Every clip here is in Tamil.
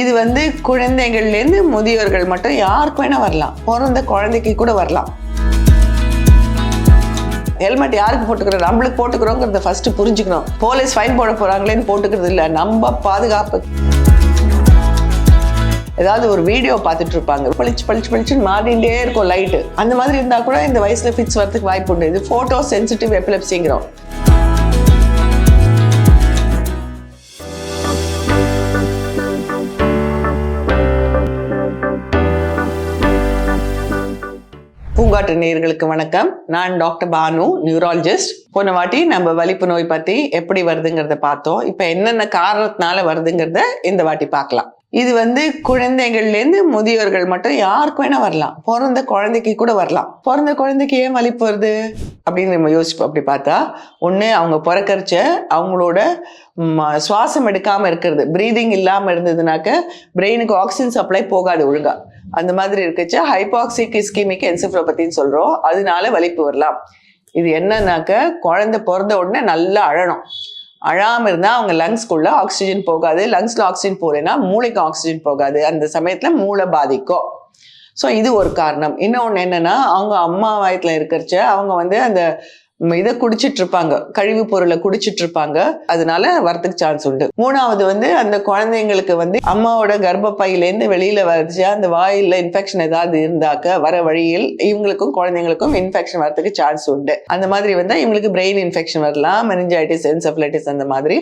இது வந்து குழந்தைகள்லேருந்து முதியோர்கள் மட்டும் யாருக்கு வேணால் வரலாம். பிறந்த குழந்தைக்கு கூட வரலாம். ஹெல்மெட் யாருக்கு போட்டுக்கிறோம் நம்மளுக்கு போட்டுக்கிறோங்கிறத ஃபர்ஸ்ட் புரிஞ்சுக்கணும். போலீஸ் ஃபைன் போட போறாங்களேன்னு போட்டுக்கிறது இல்லை. நம்ம பாதுகாப்பு. ஏதாவது ஒரு வீடியோ பார்த்துட்டு இருப்பாங்க பளிச்சு பளிச்சு பளிச்சுன்னு மாறிண்டே இருக்கும் லைட்டு அந்த மாதிரி இருந்தால் கூட இந்த வயசில் ஃபிட்ஸ் வரதுக்கு வாய்ப்பு உண்டு. இது ஃபோட்டோ சென்சிட்டிவ் எபிலெப்சிங்கிறோம் பூங்காற்று நேர்களுக்கு வணக்கம். நான் டாக்டர் பானு நியூராலஜிஸ்ட். போன வாட்டி நம்ம வலிப்பு நோய் பத்தி எப்படி வருதுங்கிறத பார்த்தோம். இப்போ என்னென்ன காரணத்தினால வருதுங்கிறத இந்த வாட்டி பார்க்கலாம். இது வந்து குழந்தைகள்லேருந்து முதியோர்கள் மட்டும் யாருக்கு வேணா வரலாம். பிறந்த குழந்தைக்கு கூட வரலாம். பிறந்த குழந்தைக்கு ஏன் வலிப்பு வருது? அப்படின்னு நம்ம யோசிப்போம். அப்படி பார்த்தா ஒன்று அவங்க பிறக்கரிச்ச அவங்களோட சுவாசம் எடுக்காமல் இருக்கிறது. ப்ரீதிங் இல்லாமல் இருந்ததுனாக்க பிரெயினுக்கு ஆக்சிஜன் சப்ளை போகாது ஒழுங்கா. அந்த மாதிரி இருக்குச்சு ஹைபாக்சிக் இஸ்கிமிக் என்சிஃப்ரோபத்தின்னு சொல்கிறோம் அதனால வலிப்பு வரலாம். இது என்னன்னாக்க குழந்தை பிறந்த உடனே நல்லா அழணும். அழாமல் இருந்தால் அவங்க லங்ஸ்க்குள்ளே ஆக்சிஜன் போகாது. லங்ஸில் ஆக்சிஜன் போகலைன்னா மூளைக்கு ஆக்சிஜன் போகாது. அந்த சமயத்தில் மூளை பாதிக்கும். ஸோ இது ஒரு காரணம். இன்னொன்று என்னன்னா அவங்க அம்மா வயத்தில் இருக்கிறச்ச அவங்க வந்து அந்த இதை குடிச்சிட்டு இருப்பாங்க கழிவு பொருளை குடிச்சிட்டு இருப்பாங்க அதனால வரத்துக்கு சான்ஸ் உண்டு. மூணாவது வந்து அந்த குழந்தைங்களுக்கு வந்து அம்மாவோட கர்ப்பப்பையிலேருந்து வெளியில வரச்சு அந்த வாயில இன்ஃபெக்ஷன் ஏதாவது இருந்தாக்க வர வழியில் இவங்களுக்கும் குழந்தைங்களுக்கும் இன்ஃபெக்ஷன் வரத்துக்கு சான்ஸ் உண்டு. அந்த மாதிரி வந்தா இவங்களுக்கு பிரெயின் இன்ஃபெக்ஷன் வரலாம் மெனிஞ்சைட்டிஸ் என்செஃபலைட்டிஸ் அந்த மாதிரி.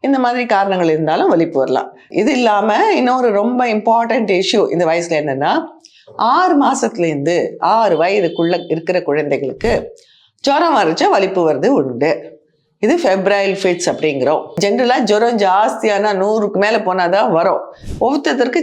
இந்த மாதிரி காரணங்கள் இருந்தாலும் வலிப்பு வரலாம் இது இல்லாம இன்னொரு ரொம்ப இம்பார்ட்டன்ட் இஷ்யூ இந்த வயசுல என்னன்னா ஆறு மாசத்துலேருந்து ஆறு வயதுக்குள்ள இருக்கிற குழந்தைகளுக்கு ஜுரம் வரைச்சா வலிப்பு வருது உண்டு. இது ஃபெப்ரைல் ஃபிட்ஸ் அப்படிங்கிறோம். ஜென்ரலாக ஜுரம் ஜாஸ்தியானா நூறுக்கு மேலே போனால் தான் வரும். ஒவ்வொருத்தருக்கு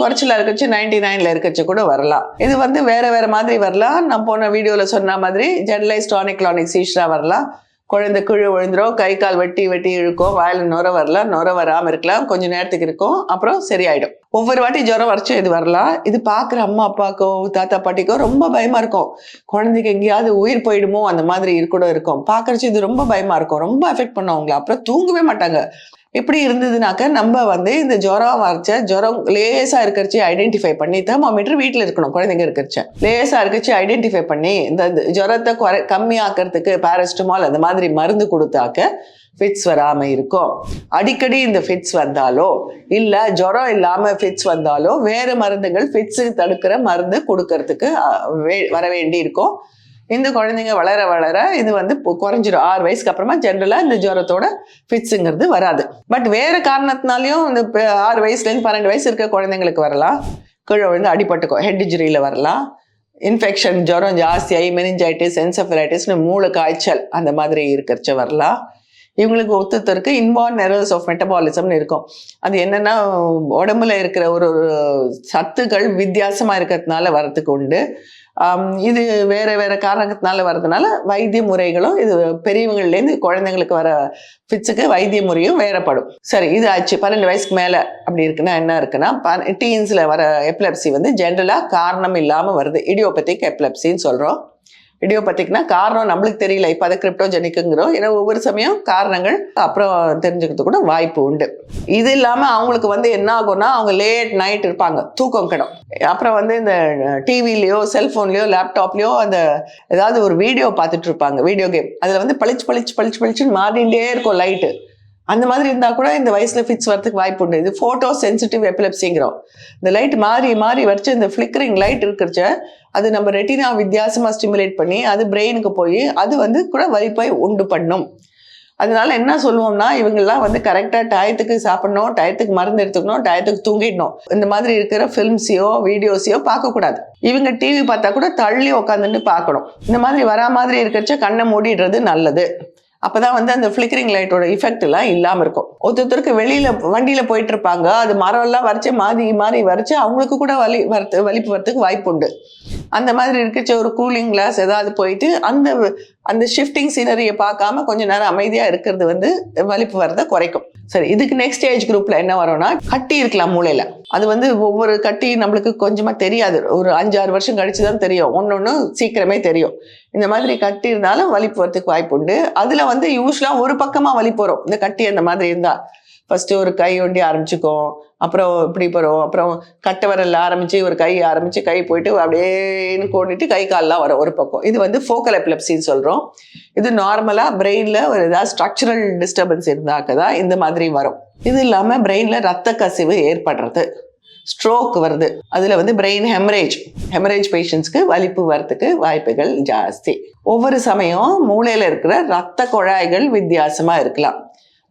குறைச்சல இருக்கச்சு நைன்டி நைனில் இருக்கச்சு கூட வரலாம். இது வந்து வேறு வேறு மாதிரி வரலாம். நான் போன வீடியோவில் சொன்ன மாதிரி ஜெனரலைஸ் டானிக் லானிக் சீஷராக வரலாம். குழந்தை கீழே விழுந்துரும் கை கால் வெட்டி வெட்டி இழுக்கும் வாயில் நுர வரலாம் நுர வராமல் இருக்கலாம் கொஞ்சம் நேரத்துக்கு இருக்கும் அப்புறம் சரியாயிடும். ஒவ்வொரு வாட்டி ஜுரம் வரைச்சும் இது வரலாம் இது பார்க்குற அம்மா அப்பாக்கோ தாத்தா பாட்டிக்கோ ரொம்ப பயமா இருக்கும். குழந்தைக்கு எங்கேயாவது உயிர் போயிடுமோ அந்த மாதிரி கூட இருக்கும். பார்க்குறச்சு இது ரொம்ப பயமா இருக்கும். ரொம்ப எஃபெக்ட் பண்ணும் அவங்கள. அப்புறம் தூங்கவே மாட்டாங்க. இப்படி இருந்ததுனாக்க நம்ம வந்து இந்த ஜுரம் வரைச்ச ஜுரம் லேசா இருக்கிறச்சி ஐடென்டிஃபை பண்ணி தெர்மோமீட்டர் வீட்டில் இருக்கணும் குழந்தைங்க இருக்கிறச்ச. லேசா இருக்கிறச்சி ஐடென்டிஃபை பண்ணி இந்த ஜுரத்தை குறை கம்மியாக்கிறதுக்கு பேரஸ்டமால் அந்த மாதிரி மருந்து கொடுத்தாக்க ஃபிட்ஸ் வராமல் இருக்கும். அடிக்கடி இந்த ஃபிட்ஸ் வந்தாலோ இல்லை ஜுரம் இல்லாமல் ஃபிட்ஸ் வந்தாலோ வேறு மருந்துகள் ஃபிட்ஸு தடுக்கிற மருந்து கொடுக்கறதுக்கு வே- வர வேண்டி இருக்கும் இந்த குழந்தைங்க வளர வளர இது வந்து குறைஞ்சிரும். ஆறு வயசுக்கு அப்புறமா ஜென்ரலா இந்த ஜுரத்தோட ஃபிட்ஸுங்கிறது வராது. பட் வேற காரணத்தினாலையும் இந்த ஆறு வயசுலேருந்து பன்னெண்டு வயசு இருக்க குழந்தைங்களுக்கு வரலாம். கீழே விழுந்து அடிபட்டுக்கும் ஹெட் இன்ஜுரியில் வரலாம். இன்ஃபெக்ஷன் ஜுரம் ஜாஸ்தியாகி மெனிஞ்சைட்டிஸ் என்செஃபலைட்டிஸ்னு மூளை காய்ச்சல் அந்த மாதிரி இருக்கிறச்ச வரலாம். இவங்களுக்கு ஒத்துத்தருக்கு இன்பார்ன் எரர்ஸ் ஆஃப் மெட்டபாலிசம்னு இருக்கும். அது என்னன்னா உடம்புல இருக்கிற ஒரு ஒரு சத்துக்கள் வித்தியாசமாக இருக்கிறதுனால வரத்துக்கு உண்டு. இது வேறு வேறு காரணத்தினால வர்றதுனால வைத்திய முறைகளும் இது பெரியவங்கள்லேருந்து குழந்தைங்களுக்கு வர ஃபிட்ஸுக்கு வைத்திய முறையும் வேறப்படும். சரி இது ஆச்சு. பன்னெண்டு வயசுக்கு மேலே அப்படி இருக்குன்னா என்ன இருக்குன்னா டீன்ஸில் வர எப்லப்சி வந்து ஜென்ரலாக காரணம் இல்லாமல் வருது. இடியோபத்திக் எப்லப்சின்னு சொல்கிறோம் இடியோபத்திக்னா காரணம் நம்மளுக்கு தெரியல. இப்போ அதை கிரிப்டோஜெனிக்குங்கிறோம் ஏன்னா ஒவ்வொரு சமயம் காரணங்கள் அப்புறம் தெரிஞ்சுக்கிறது கூட வாய்ப்பு உண்டு. இது இல்லாமல் அவங்களுக்கு வந்து என்ன ஆகும்னா அவங்க லேட் நைட் இருப்பாங்க. தூக்கம் கிடும். அப்புறம் வந்து இந்த டிவிலையோ செல்ஃபோன்லையோ லேப்டாப்லையோ அந்த ஏதாவது ஒரு வீடியோ பார்த்துட்டு இருப்பாங்க. வீடியோ கேம் அதில் வந்து பளிச்சு பளிச்சு பளிச்சு பளிச்சுன்னு மாறிண்டே இருக்கும் லைட்டு அந்த மாதிரி இருந்தால் கூட இந்த வயசில் ஃபிட்ஸ் வரதுக்கு வாய்ப்பு உண்டு. இது ஃபோட்டோ சென்சிட்டிவ் எபிலெப்சிங்கிறோம் இந்த லைட் மாறி மாறி வச்சு இந்த ஃப்ளிக்கரிங் லைட் இருக்கிறச்ச அது நம்ம ரெட்டினா வித்தியாசமாக ஸ்டிமுலேட் பண்ணி அது பிரெயினுக்கு போய் அது வந்து கூட வலிப்பை உண்டு பண்ணும். அதனால என்ன சொல்லுவோம்னா இவங்கெல்லாம் வந்து கரெக்டாக டயத்துக்கு சாப்பிடணும் டயத்துக்கு மருந்து எடுத்துக்கணும் டயத்துக்கு தூங்கிடணும். இந்த மாதிரி இருக்கிற ஃபிலிம்ஸையோ வீடியோஸையோ பார்க்கக்கூடாது. இவங்க டிவி பார்த்தா கூட தள்ளி உட்காந்துட்டு பார்க்கணும். இந்த மாதிரி வரா மாதிரி இருக்கிறச்ச கண்ணை மூடிடுறது நல்லது. அப்பதான் வந்து அந்த ஃப்ளிக்கரிங் லைட்டோட இஃபெக்ட் எல்லாம் இல்லாம இருக்கும். ஒருத்தருக்கு வெளியில வண்டியில போயிட்டு இருப்பாங்க அது மரம் எல்லாம் வரைச்சு மாறி மாறி வரைச்சு அவங்களுக்கு கூட வலி வரத்து வலிப்பு வரத்துக்கு வாய்ப்பு உண்டு. அந்த மாதிரி இருக்கச்ச ஒரு கூலிங் கிளாஸ் ஏதாவது போயிட்டு அந்த அந்த ஷிஃப்டிங் சீனரியை பார்க்காம கொஞ்ச நேரம் அமைதியாக இருக்கிறது வந்து வலிப்பு வரதை குறைக்கும். சரி இதுக்கு நெக்ஸ்ட் ஏஜ் குரூப்ல என்ன வரும்னா கட்டி இருக்கலாம் மூளையில. அது வந்து ஒவ்வொரு கட்டி நம்மளுக்கு கொஞ்சமா தெரியாது. ஒரு அஞ்சாறு வருஷம் கழிச்சு தான் தெரியும் ஒன்னொன்னு சீக்கிரமே தெரியும். இந்த மாதிரி கட்டி இருந்தாலும் வலிப்பு வரதுக்கு வாய்ப்பு உண்டு அதுல வந்து யூஸ்வலா ஒரு பக்கமா வலிப்பு வரும். இந்த கட்டி அந்த மாதிரி இருந்தா. ஃபஸ்ட்டு ஒரு கை ஒண்டி ஆரம்பிச்சுக்கும் அப்புறம் இப்படி போகிறோம் அப்புறம் கட்டை விரல்ல ஆரம்பித்து ஒரு கை ஆரம்பித்து கை போயிட்டு அப்படியேன்னு கோடிட்டு கை கால்லாம் வரும் ஒரு பக்கம். இது வந்து ஃபோக்கல் எபிலப்சின்னு சொல்கிறோம் இது நார்மலாக பிரெயினில் ஒரு ஏதாவது ஸ்ட்ரக்சரல் டிஸ்டர்பன்ஸ் இருந்தாக்க தான் இந்த மாதிரி வரும். இது இல்லாமல் பிரெயினில் ரத்த கசிவு ஏற்படுறது. ஸ்ட்ரோக் வருது. அதில் வந்து பிரெயின் ஹெமரேஜ் ஹெமரேஜ் பேஷண்ட்ஸ்க்கு வலிப்பு வரத்துக்கு வாய்ப்புகள் ஜாஸ்தி. ஒவ்வொரு சமயம் மூளையில் இருக்கிற ரத்த குழாய்கள் வித்தியாசமாக இருக்கலாம்.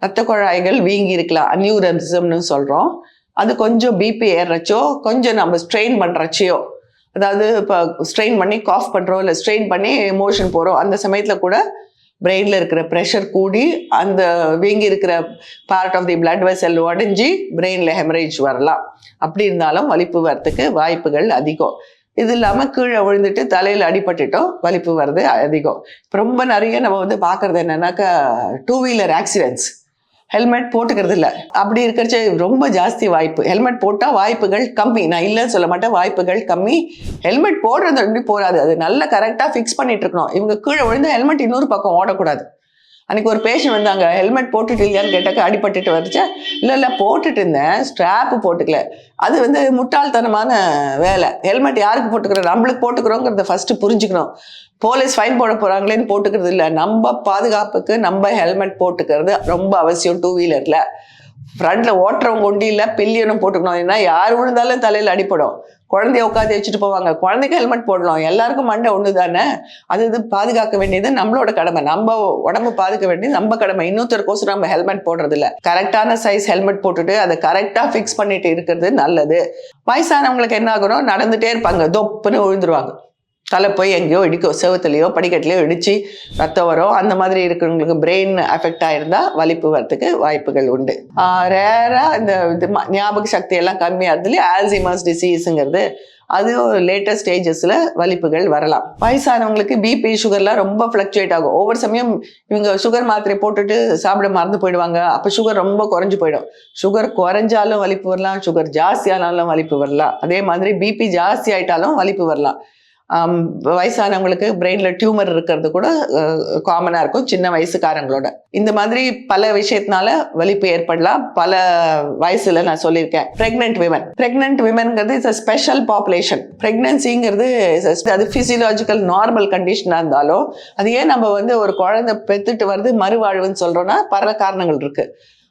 ரத்த குழாய்கள் வீங்கி இருக்கலாம். அன்யூரம்சம்னு சொல்கிறோம் அது கொஞ்சம் பிபி ஏறுறச்சோ கொஞ்சம் நம்ம ஸ்ட்ரெயின் பண்ணுறச்சையோ அதாவது இப்போ ஸ்ட்ரெயின் பண்ணி காஃப் பண்ணுறோம் இல்லை ஸ்ட்ரெயின் பண்ணி மோஷன் போகிறோம் அந்த சமயத்தில் கூட பிரெயினில் இருக்கிற ப்ரெஷர் கூடி அந்த வீங்கி இருக்கிற part of the blood vessel உடஞ்சி பிரெயினில் ஹெமரேஜ் வரலாம். அப்படி இருந்தாலும் வலிப்பு வரத்துக்கு வாய்ப்புகள் அதிகம். இது இல்லாமல் கீழே விழுந்துட்டு தலையில் அடிபட்டுட்டோம் வலிப்பு வர்றது அதிகம். இப்போ ரொம்ப நிறைய நம்ம வந்து பார்க்குறது என்னன்னாக்கா டூ வீலர் ஆக்சிடென்ட்ஸ் ஹெல்மெட் போட்டுக்கிறது இல்லை அப்படி இருக்கிறச்ச ரொம்ப ஜாஸ்தி வாய்ப்பு. ஹெல்மெட் போட்டால் வாய்ப்புகள் கம்மி. நான் இல்லைன்னு சொல்ல மாட்டேன். வாய்ப்புகள் கம்மி. ஹெல்மெட் போடுறது அப்படி போகாது அது நல்லா கரெக்டாக ஃபிக்ஸ் பண்ணிட்டு இருக்கணும். இவங்க கீழே விழுந்து ஹெல்மெட் இன்னொரு பக்கம் ஓடக்கூடாது. அன்னைக்கு ஒரு பேஷண்ட் வந்தாங்க ஹெல்மெட் போட்டுட்டு இல்லையான்னு கேட்டாக்க அடிபட்டுட்டு வந்துச்சா இல்லை இல்லை போட்டுட்டு இருந்தேன். ஸ்ட்ராப்பு போட்டுக்கல. அது வந்து முட்டாள்தனமான வேலை. ஹெல்மெட் யாருக்கு போட்டுக்கிறோம்? நம்மளுக்கு போட்டுக்கிறோங்கிறத ஃபஸ்ட்டு புரிஞ்சுக்கணும். போலீஸ் ஃபைன் போட போகிறாங்களேன்னு போட்டுக்கிறது இல்லை. நம்ம பாதுகாப்புக்கு நம்ம ஹெல்மெட் போட்டுக்கிறது ரொம்ப அவசியம் டூ வீலரில் ஃப்ரண்ட்ல ஓட்டுறவங்க ஒண்டியில் பில்லியனும் போட்டுக்கணும். ஏன்னா யார் விழுந்தாலும் தலையில் அடிப்படும் குழந்தைய உட்காந்து வச்சுட்டு போவாங்க. குழந்தைக்கு ஹெல்மெட் போடலாம். எல்லாருக்கும் மண்டை ஒன்று தானே அது இது பாதுகாக்க வேண்டியது நம்மளோட கடமை. நம்ம உடம்பு பாதுகாக்க வேண்டியது நம்ம கடமை. இன்னொருத்தருக்கோசம் நம்ம ஹெல்மெட் போடுறது இல்லை. கரெக்டான சைஸ் ஹெல்மெட் போட்டுட்டு அதை கரெக்டாக ஃபிக்ஸ் பண்ணிட்டு இருக்கிறது நல்லது. வயசானவங்களுக்கு என்ன ஆகணும் நடந்துட்டே இருப்பாங்க. தொப்புன்னு விழுந்துருவாங்க. தலை போய் எங்கேயோ இடிக்கும் செவத்துலையோ படிக்கட்டுலையோ இடிச்சு ரத்தம் வரும். அந்த மாதிரி இருக்கிறவங்களுக்கு பிரெயின் அஃபெக்ட் ஆயிருந்தா வலிப்பு வரத்துக்கு வாய்ப்புகள் உண்டு. ரேராக இந்த இது ஞாபக சக்தி எல்லாம் கம்மியாகிறதுல ஆல்சிமாஸ் டிசீஸுங்கிறது அது லேட்டஸ்ட் ஸ்டேஜஸில் வலிப்புகள் வரலாம். வயசானவங்களுக்கு பிபி சுகர்லாம் ரொம்ப ஃப்ளக்சுவேட் ஆகும். ஒவ்வொரு சமயம் இவங்க சுகர் மாத்திரை போட்டுட்டு சாப்பிட மறந்து போயிடுவாங்க. அப்போ சுகர் ரொம்ப குறைஞ்சி போயிடும். சுகர் குறைஞ்சாலும் வலிப்பு வரலாம். சுகர் ஜாஸ்தியானாலும் வலிப்பு வரலாம். அதே மாதிரி பிபி ஜாஸ்தி ஆயிட்டாலும் வலிப்பு வரலாம். வயசானவங்களுக்கு பிரெயின்ல டியூமர் இருக்கிறது கூட காமனா இருக்கும் சின்ன வயசுக்காரங்களோட. இந்த மாதிரி பல விஷயத்தினால வலிப்பு ஏற்படலாம். பல வயசுல நான் சொல்லியிருக்கேன். பிரெக்னென்ட் விமன் பிரெக்னென்ட் விமன்ங்கிறது இட்ஸ் ஸ்பெஷல் பாப்புலேஷன் பிரெக்னன்சிங்கிறது அது பிசியலாஜிக்கல் நார்மல் கண்டிஷனாக இருந்தாலும் அது ஏன் நம்ம வந்து ஒரு குழந்தை பெத்துட்டு வருது மறுவாழ்வுன்னு சொல்றோம்னா பல காரணங்கள் இருக்கு.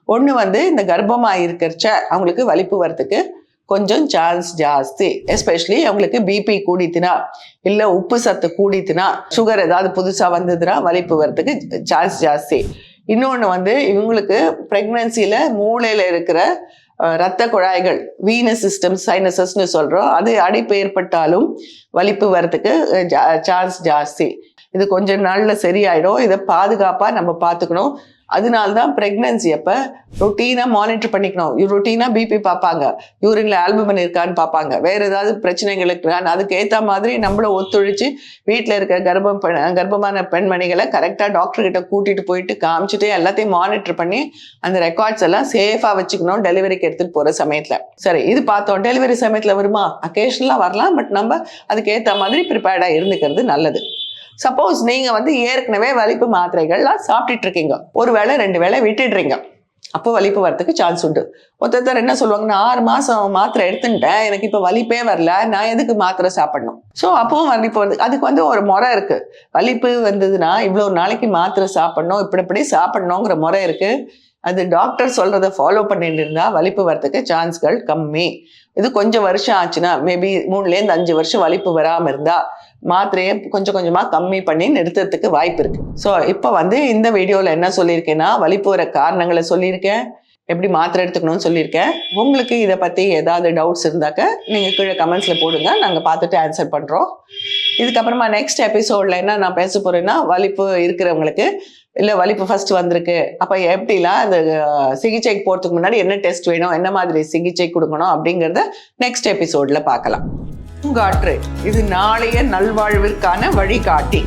ஒன்று வந்து இந்த கர்ப்பமாக இருக்கிறச்ச அவங்களுக்கு வலிப்பு வரத்துக்கு கொஞ்சம் சான்ஸ் ஜாஸ்தி. எஸ்பெஷலி அவங்களுக்கு பிபி கூடித்துனா இல்லை உப்பு சத்து கூடித்துனா சுகர் ஏதாவது புதுசாக வந்ததுன்னா வலிப்பு வரத்துக்கு சான்ஸ் ஜாஸ்தி. இன்னொன்று வந்து இவங்களுக்கு ப்ரெக்னன்சியில் மூளையில் இருக்கிற ரத்த இரத்த குழாய்கள் வீனஸ் சிஸ்டம் சைனசஸ்னு சொல்கிறோம் அது அடைப்பு ஏற்பட்டாலும் வலிப்பு வரத்துக்கு சான்ஸ் ஜாஸ்தி. இது கொஞ்சம் நாளில் சரியாயிடும். இதை பாதுகாப்பாக நம்ம பார்த்துக்கணும். அதனால்தான் ப்ரெக்னன்சி அப்போ ரொட்டீனாக மானிட்டர் பண்ணிக்கணும். ரொட்டீனாக பிபி பார்ப்பாங்க. யூரின்ல ஆல்பமன் இருக்கான்னு பார்ப்பாங்க. வேறு ஏதாவது பிரச்சனைகள் இருக்கான்னு அதுக்கு ஏற்ற மாதிரி நம்மளும் ஒத்துழைச்சு வீட்டில் இருக்க கர்ப்பம் கர்ப்பமான பெண்மணிகளை கரெக்டாக டாக்டர்கிட்ட கூட்டிகிட்டு போயிட்டு காமிச்சிட்டு எல்லாத்தையும் மானிட்டர் பண்ணி அந்த ரெக்கார்ட்ஸ் எல்லாம் சேஃபாக வச்சுக்கணும் டெலிவரிக்கு எடுத்துகிட்டு போகிற சமயத்தில். சரி இது பார்த்தோம். டெலிவரி சமயத்தில் வருமா? அக்கேஷனலாக வரலாம் பட் நம்ம அதுக்கு ஏற்ற மாதிரி ப்ரிப்பேர்டாக இருந்துக்கிறது நல்லது. சப்போஸ் நீங்க வந்து ஏற்கனவே வலிப்பு மாத்திரைகள்லாம் சாப்பிட்டுட்டு இருக்கீங்க ஒரு வேளை ரெண்டு வேளை விட்டுடுறீங்க. அப்போ வலிப்பு வரதுக்கு சான்ஸ் உண்டு. ஒருத்தர் என்ன சொல்லுவாங்க? நான் ஆறு மாசம் மாத்திரை எடுத்துட்டேன். எனக்கு இப்போ வலிப்பே வரல. நான் எதுக்கு மாத்திரை சாப்பிடணும்? ஸோ அப்பவும் வலிப்பு வந்து அதுக்கு வந்து ஒரு முறை இருக்கு. வலிப்பு வந்ததுன்னா இவ்வளோ நாளைக்கு மாத்திரை சாப்பிடணும் இப்படி இப்படி சாப்பிடணுங்கிற முறை இருக்கு. அது டாக்டர் சொல்கிறத ஃபாலோ பண்ணிட்டு இருந்தா வலிப்பு வரதுக்கு சான்ஸ்கள் கம்மி. இது கொஞ்சம் வருஷம் ஆச்சுன்னா மேபி மூணுலேருந்து அஞ்சு வருஷம் வலிப்பு வராமல் இருந்தா மாத்திரையை கொஞ்சம் கொஞ்சமாக கம்மி பண்ணி நிறுத்துறதுக்கு வாய்ப்பு இருக்கு. ஸோ இப்போ வந்து இந்த வீடியோவில் என்ன சொல்லியிருக்கேன்னா வலிப்பு வர காரணங்களை சொல்லியிருக்கேன். எப்படி மாத்திரை எடுத்துக்கணும்னு சொல்லியிருக்கேன். உங்களுக்கு இதை பற்றி ஏதாவது டவுட்ஸ் இருந்தாக்க நீங்கள் கீழே கமெண்ட்ஸில் போடுங்க. நாங்கள் பார்த்துட்டு ஆன்சர் பண்ணுறோம் இதுக்கப்புறமா நெக்ஸ்ட் எபிசோடில் என்ன நான் பேச போகிறேன்னா வலிப்பு இருக்கிறவங்களுக்கு இல்லை வலிப்பு ஃபஸ்ட்டு வந்திருக்கு. அப்போ எப்படிலாம் அந்த சிகிச்சைக்கு போகிறதுக்கு முன்னாடி என்ன டெஸ்ட் வேணும் என்ன மாதிரி சிகிச்சை கொடுக்கணும் அப்படிங்கிறத நெக்ஸ்ட் எபிசோடில் பார்க்கலாம். பூங்காற்று இது நாளைய நல்வாழ்விற்கான வழிகாட்டி.